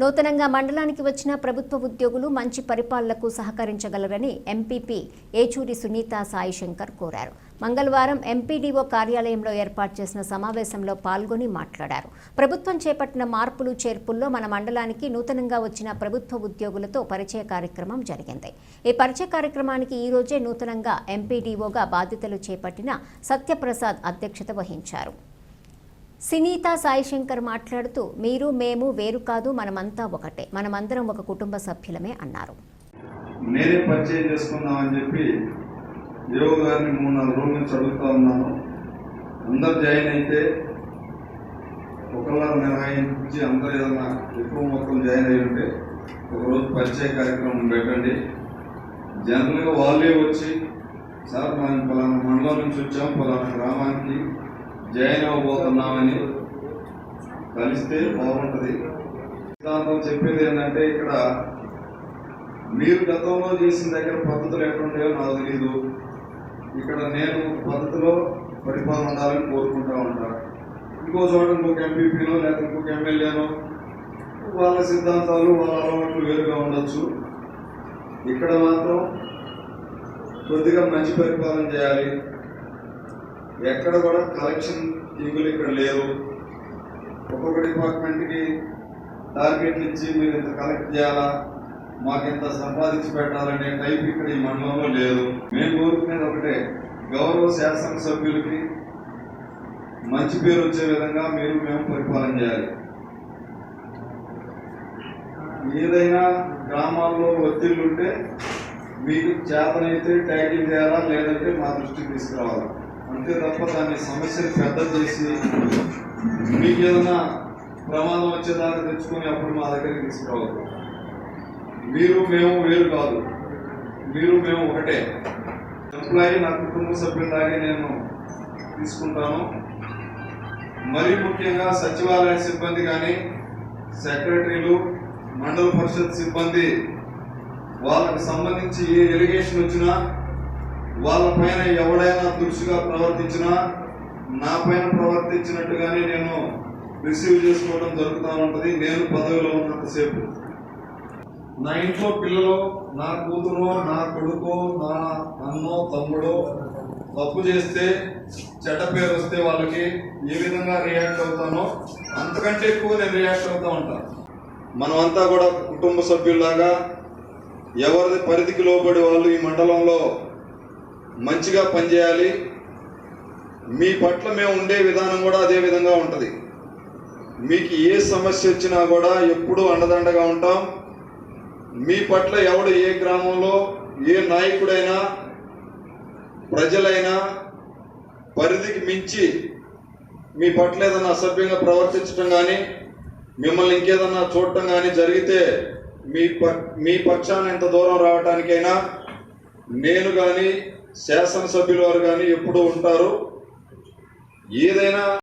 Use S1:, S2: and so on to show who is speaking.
S1: నూతనంగా మండలానికి వచ్చిన ప్రభుత్వ ఉద్యోగులు మంచి పరిపాలనకు సహకరించగలరని ఎంపీపీ ఏచూరి సునీత సాయి శంకర్ కోరారు. మంగళవారం ఎంపీడీఓ కార్యాలయంలో ఏర్పాటు చేసిన సమావేశంలో పాల్గొని మాట్లాడారు. ప్రభుత్వం చేపట్టిన మార్పులు చేర్పుల్లో మన మండలానికి నూతనంగా వచ్చిన ప్రభుత్వ ఉద్యోగులతో పరిచయ కార్యక్రమం జరిగింది. ఈ పరిచయ కార్యక్రమానికి ఈ రోజే నూతనంగా ఎంపీడీఓగా బాధ్యతలు చేపట్టిన సత్యప్రసాద్ అధ్యక్షత వహించారు. సినీత సాయిశంకర్ మాట్లాడుతూ మీరు మేము వేరు కాదు మనమంతా ఒకటే. మనమందరం ఒక కుటుంబ సభ్యులమే అన్నారు.
S2: నేనే పరిచయం చేసుకుందామని చెప్పి యోగ గారిని మూడు నాలుగు రోజుల నుంచి అడుగుతా ఉన్నాను. అందరు జాయిన్ అయితే ఒకళ్ళ మినహాయించి అందరు ఏదైనా ఎక్కువ మొత్తం జాయిన్ అయి ఉంటే ఒకరోజు పరిచయ కార్యక్రమం పెట్టండి. జనరల్గా వాళ్ళే వచ్చి సార్ మనం పలానా మండలం నుంచి వచ్చాం పలానా గ్రామానికి జాయిన్ అవ్వబోతున్నామని కలిస్తే బాగుంటుంది. సిద్ధాంతం చెప్పేది ఏంటంటే ఇక్కడ మీరు గతంలో చేసిన దగ్గర పద్ధతులు ఎట్లుంటాయో నాకు తెలీదు. ఇక్కడ నేను పద్ధతిలో పరిపాలన ఉండాలని కోరుకుంటా ఉంటాను ఇంకో చోట ఇంకొక ఎంపీపీనో లేకపోతే ఇంకొక ఎమ్మెల్యేనో వాళ్ళ సిద్ధాంతాలు వాళ్ళ అలవాట్లు వేరుగా ఉండొచ్చు. ఇక్కడ మాత్రం కొద్దిగా మంచి పరిపాలన చేయాలి. ఎక్కడ కూడా కలెక్షన్ కింగులు ఇక్కడ లేవు. ఒక్కొక్క డిపార్ట్మెంట్కి టార్గెట్లు ఇచ్చి మీరు ఇంత కలెక్ట్ చేయాలా? మాకు ఇంత సంపాదించి పెట్టాలనే టైప్ ఇక్కడ ఈ మండలంలో లేదు. మేము కోరుకునేది ఒకటే గౌరవ శాసనసభ్యులకి మంచి పేరు వచ్చే విధంగా మీరు మేము పరిపాలన చేయాలి. ఏదైనా గ్రామాల్లో ఒత్తిళ్ళు ఉంటే మీకు చేతనైతే ట్యాకిల్ చేయాలా? లేదంటే మా దృష్టికి తీసుకురావాలా? అంతే తప్ప దాన్ని సమస్యను పెద్ద చేసి మీకు ఏదైనా ప్రమాదం వచ్చేదాకా తెచ్చుకొని అప్పుడు మా దగ్గరికి తీసుకురావద్దు. మీరు మేము వేరు కాదు. మీరు మేము ఒకటే. ఎంప్లాయీ నా కుటుంబ సభ్యులాగే నేను తీసుకుంటాను. మరీ ముఖ్యంగా సచివాలయ సిబ్బంది కానీ సెక్రటరీలు మండల పరిషత్ సిబ్బంది వాళ్ళకి సంబంధించి ఏ ఎలిగేషన్ వచ్చినా వాళ్ళ పైన ఎవడైనా దురుసుగా ప్రవర్తించినా నా పైన ప్రవర్తించినట్టుగానే నేను రిసీవ్ చేసుకోవడం జరుగుతూ ఉంటుంది. నేను పదవిలో ఉన్నంతసేపు. నా ఇంట్లో పిల్లలు నా కూతురు నా కొడుకు నా అన్నో తమ్ముడో తప్పు చేస్తే చెడ్డ పేరు వస్తే వాళ్ళకి ఏ విధంగా రియాక్ట్ అవుతానో అంతకంటే ఎక్కువ నేను రియాక్ట్ అవుతూ ఉంటాను మనమంతా కూడా కుటుంబ సభ్యుల్లాగా ఎవరిది పరిధికి లోబడి వాళ్ళు ఈ మండలంలో మంచిగా పనిచేయాలి. మీ పట్ల మేము ఉండే విధానం కూడా అదే విధంగా ఉంటుంది. మీకు ఏ సమస్య వచ్చినా కూడా ఎప్పుడూ అండదండగా ఉంటాం. మీ పట్ల ఎవడు ఏ గ్రామంలో ఏ నాయకుడైనా ప్రజలైనా పరిధికి మించి మీ పట్ల ఏదైనా అసభ్యంగా ప్రవర్తించడం కానీ మిమ్మల్ని ఇంకేదన్నా చూడటం కానీ జరిగితే మీ ప మీ పక్షాన ఎంత దూరం రావటానికైనా నేను కానీ శాసనసభ్యుల వారు కానీ ఎప్పుడూ ఉంటారు. ఏదైనా